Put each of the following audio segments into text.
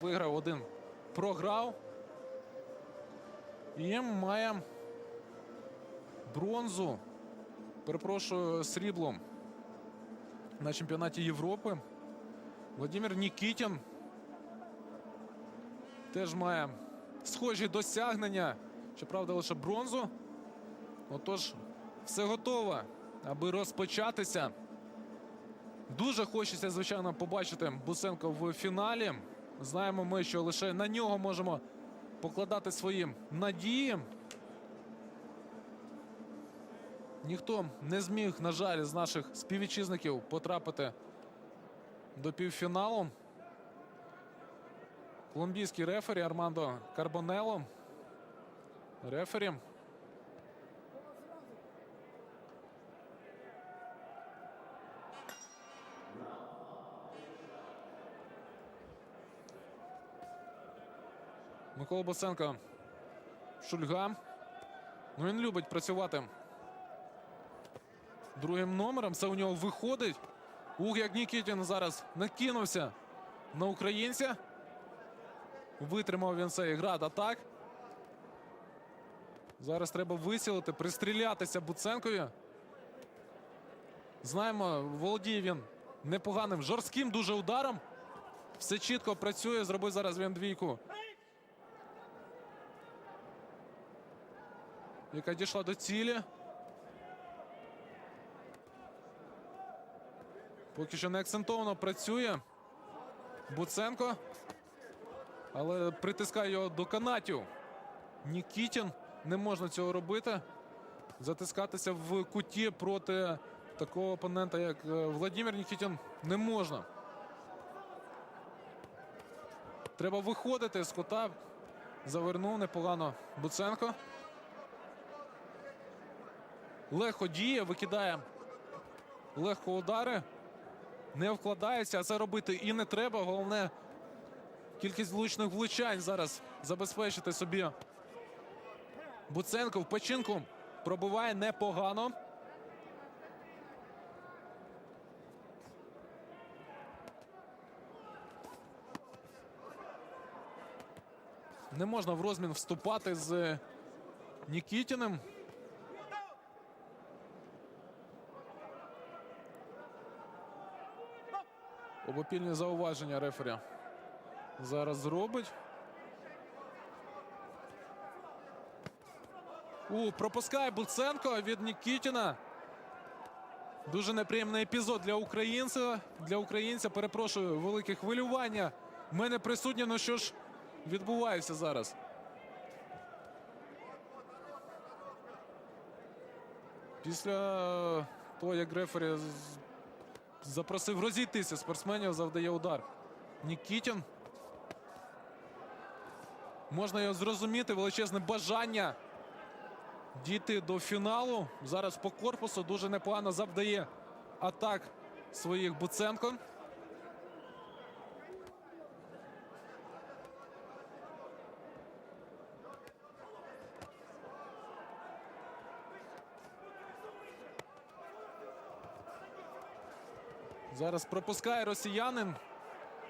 Виграв один, програв. І має бронзу. Перепрошую, срібло на чемпіонаті Європи. Владимир Нікітін теж має схожі досягнення. Щоправда, лише бронзу. Отож, все готово, аби розпочатися. Дуже хочеться, звичайно, побачити Бусенко в фіналі. Знаємо ми, що лише на нього можемо покладати свої надії. Ніхто не зміг, на жаль, з наших співвітчизників потрапити до півфіналу. Колумбійський рефері Армандо Карбонело. Рефері. Микола Босенко. Шульга. Ну, він любить працювати другим номером. Це у нього виходить. Ух, як Нікітін зараз накинувся на українця. Витримав він цей град атак. Зараз треба висілити, пристрілятися Буценкові. Знаємо, володіє він непоганим, жорстким дуже ударом. Все чітко працює. Зробив зараз він двійку. Яка дійшла до цілі. Поки що не акцентовано працює. Буценко. Але притискає його до канатів. Нікітін. Не можна цього робити. Затискатися в куті проти такого опонента, як е, Владимир Нікітін, не можна. Треба виходити з кута. Завернув непогано Буценко. Легко діє, викидає легко удари. Не вкладається, а це робити і не треба. Головне кількість влучних влучань зараз забезпечити собі. Буценко в печінку пробиває непогано. Не можна в розмін вступати з Нікітіним. Обопільні зауваження рефері зараз зробить. У, пропускає Буценко від Нікітіна. Дуже неприємний епізод для українця. Для українця, перепрошую, велике хвилювання. В мене присутнє, ну що ж відбувається зараз. Після того, як рефері запросив розійтися спортсменів, завдає удар. Нікітін. Можна його зрозуміти, величезне бажання дійти до фіналу. Зараз по корпусу дуже непогано завдає атак своїх Буценко. Зараз пропускає росіянин.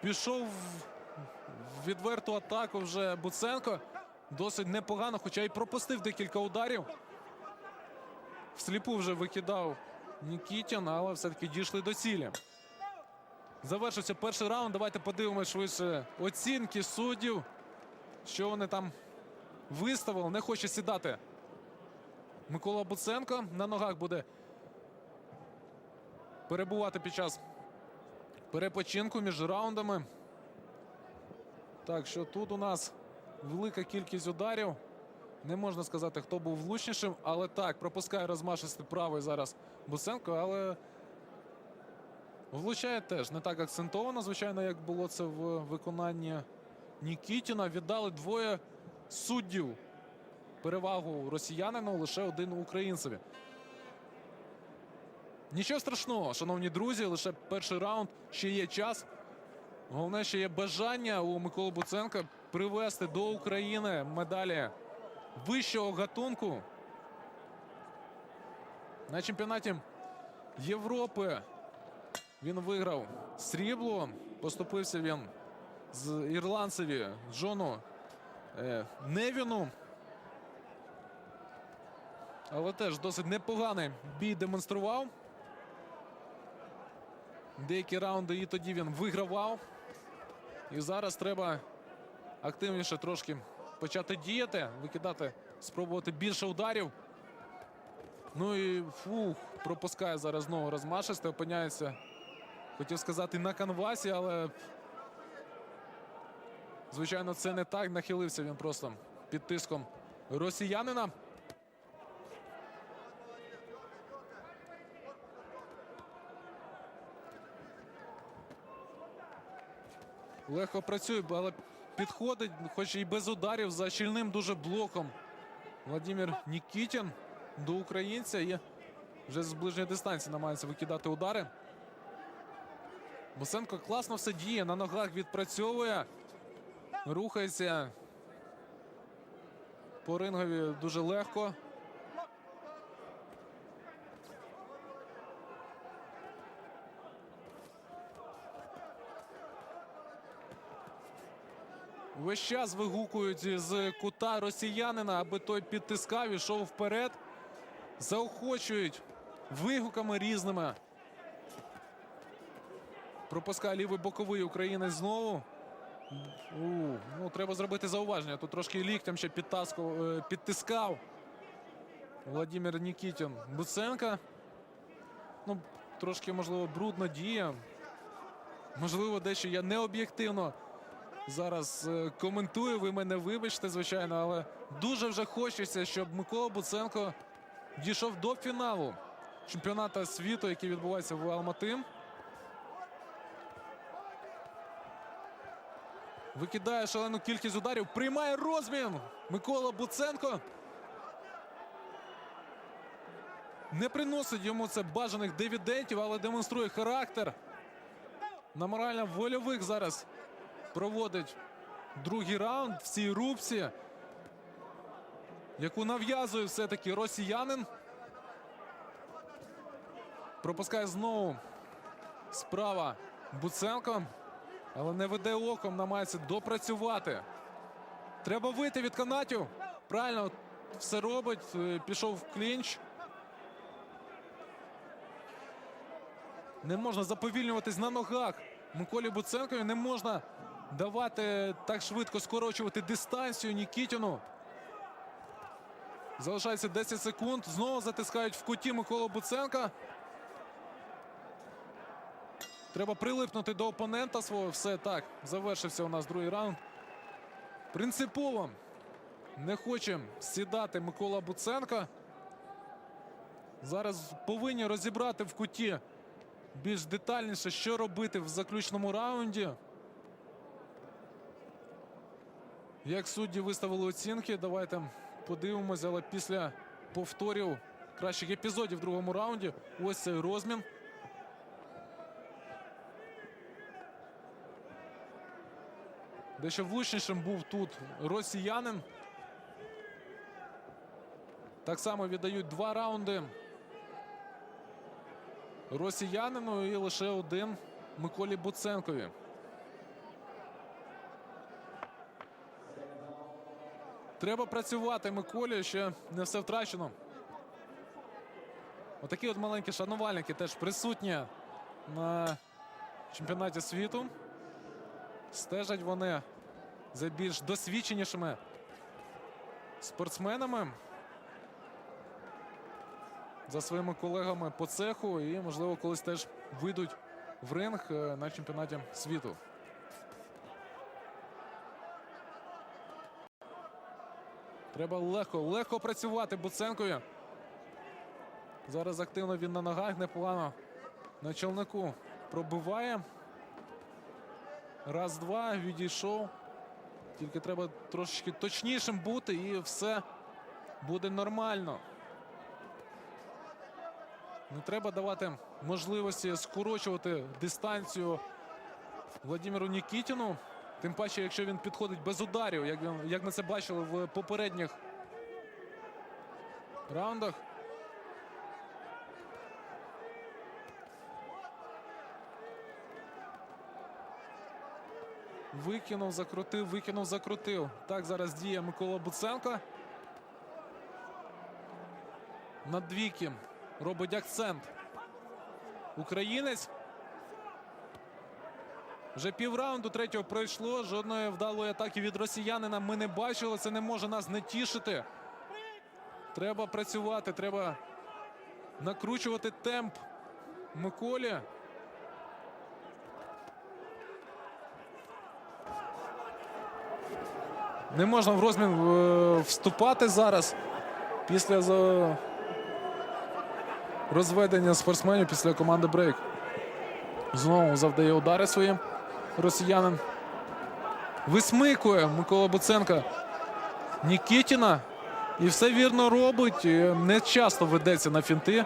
Пішов в відверту атаку вже Буценко. Досить непогано, хоча й пропустив декілька ударів. Всліпу вже викидав Нікітін, але все-таки дійшли до цілі. Завершився перший раунд. Давайте подивимося швидше оцінки суддів. Що вони там виставили. Не хоче сідати. Микола Буценко на ногах буде перебувати під час перепочинку між раундами. Так що тут у нас велика кількість ударів. Не можна сказати, хто був влучнішим, але так, пропускає розмашистий правий зараз Бусенко, але влучає теж не так акцентовано, звичайно, як було це в виконанні Нікітіна. Віддали двоє суддів перевагу росіянину, лише один українцеві. Нічого страшного, шановні друзі, лише перший раунд, ще є час. Головне, ще є бажання у Миколи Буценка привезти до України медалі вищого гатунку. На чемпіонаті Європи він виграв срібло. Поступився він з ірландцеві Джону е, Невіну. Але теж досить непоганий бій демонстрував. Деякі раунди і тоді він вигравав. І зараз треба активніше трошки почати діяти, викидати, спробувати більше ударів. Ну і фух, пропускає зараз знову розмашисте, опиняється. Хотів сказати на канвасі, але звичайно це не так. Нахилився він просто під тиском росіянина. Легко працює, але підходить, хоч і без ударів, за щільним дуже блоком. Владимир Нікітін до українця і вже з ближньої дистанції намагається викидати удари. Бусенко класно все діє, на ногах відпрацьовує, рухається по рингові дуже легко. Весь час вигукують з кута росіянина, аби той підтискав, ішов вперед. Заохочують вигуками різними. Пропускає лівий боковий українець знову. У, ну, треба зробити зауваження. Тут трошки ліктем ще підтаскував, е, підтискав Владимир Нікітін Буценка. Ну, трошки, можливо, брудно діє. Можливо, дещо я необ'єктивно зараз е, коментую. Ви мене вибачте, звичайно, але дуже вже хочеться, щоб Микола Буценко дійшов до фіналу чемпіонату світу, який відбувається в Алмати. Викидає шалену кількість ударів. Приймає розмін. Микола Буценко. Не приносить йому це бажаних дивідентів, але демонструє характер. На морально-вольових зараз проводить другий раунд в цій рубці, яку нав'язує все-таки росіянин. Пропускає знову справа Буценко, але не веде оком, намагається допрацювати. Треба вийти від канатів. Правильно все робить. е, Пішов в клінч. Не можна заповільнюватись на ногах. Миколі Буценкові не можна давати так швидко скорочувати дистанцію Нікітіну. Залишається 10 секунд. Знову затискають в куті Миколу Буценка. Треба прилипнути до опонента свого. Все так. Завершився у нас другий раунд. Принципово не хоче сідати Микола Буценко. Зараз повинні розібрати в куті більш детальніше, що робити в заключному раунді. Як судді виставили оцінки, давайте подивимося, але після повторів кращих епізодів в другому раунді. Ось цей розмін. Дещо влучнішим був тут росіянин. Так само віддають два раунди росіянину і лише один Миколі Буценкові. Треба працювати Миколі, ще не все втрачено. Отакі от маленькі шанувальники теж присутні на чемпіонаті світу. Стежать вони за більш досвідченішими спортсменами. За своїми колегами по цеху і, можливо, колись теж вийдуть в ринг е, на чемпіонаті світу. Треба легко, легко працювати Буценкові. Зараз активно він на ногах, непогано на челнику пробиває. Раз-два, відійшов. Тільки треба трошечки точнішим бути і все буде нормально. Не треба давати можливості скорочувати дистанцію Владимиру Нікітіну. Тим паче, якщо він підходить без ударів, як, як ми це бачили в попередніх раундах. Викинув, закрутив, викинув, закрутив. Так зараз діє Микола Буценко. На двійки робить акцент. Українець. Вже півраунду третього пройшло. Жодної вдалої атаки від росіянина ми не бачили. Це не може нас не тішити. Треба працювати, треба накручувати темп Миколі. Не можна в розмін е, вступати зараз після розведення спортсменів після команди брейк. Знову завдає удари своїм росіянин. Висмикує Микола Буценко Нікітіна. І все вірно робить. Не часто ведеться на фінти.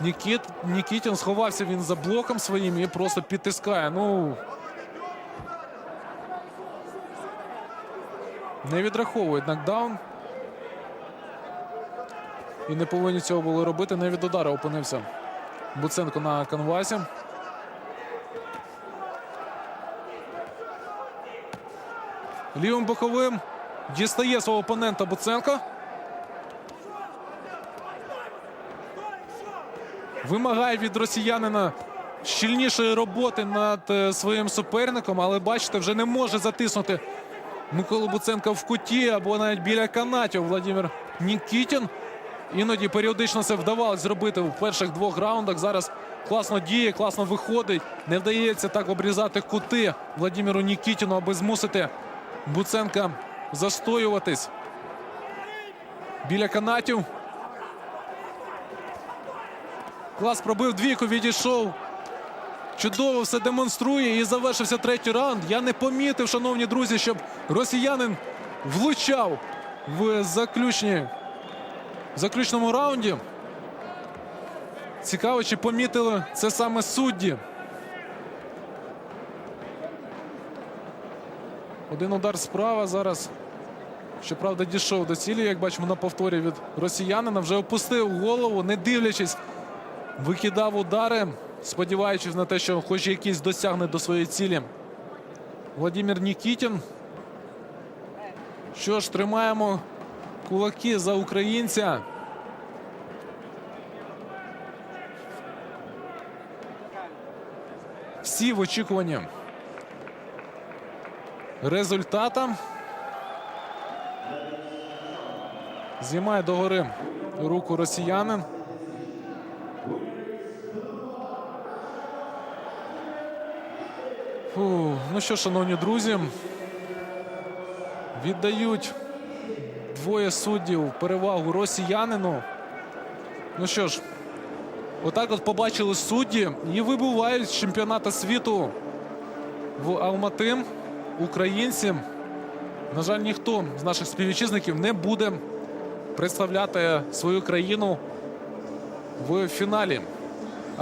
Нікіт, Нікітін сховався він за блоком своїм і просто підтискає. Ну. Не відраховують нокдаун. І не повинні цього було робити. Не від удару опинився Буценко на канвасі. Лівим боковим дістає свого опонента Буценко. Вимагає від росіянина щільнішої роботи над е, своїм суперником, але бачите, вже не може затиснути Миколу Буценка в куті або навіть біля канатів Владимир Нікітін. Іноді періодично це вдавалося зробити в перших двох раундах. Зараз класно діє, класно виходить. Не вдається так обрізати кути Владимиру Нікітіну, аби змусити Буценка застоюватись. Біля канатів. Клас пробив двійку, відійшов. Чудово все демонструє і завершився третій раунд. Я не помітив, шановні друзі, щоб росіянин влучав в заключні, в заключному раунді. Цікаво, чи помітили це саме судді. Один удар справа зараз. Щоправда, дійшов до цілі, як бачимо на повторі від росіянина. Вже опустив голову, не дивлячись, викидав удари, сподіваючись на те, що хоч якийсь досягне до своєї цілі. Владимир Нікітін. Що ж, тримаємо кулаки за українця. Всі в очікуванні результата. Знімає догори руку росіянин. Фу, ну що, шановні друзі, віддають двоє суддів перевагу росіянину. Ну що ж, отак от побачили судді і вибувають з чемпіонату світу в Алмати українці. На жаль, ніхто з наших співвітчизників не буде представляти свою країну в фіналі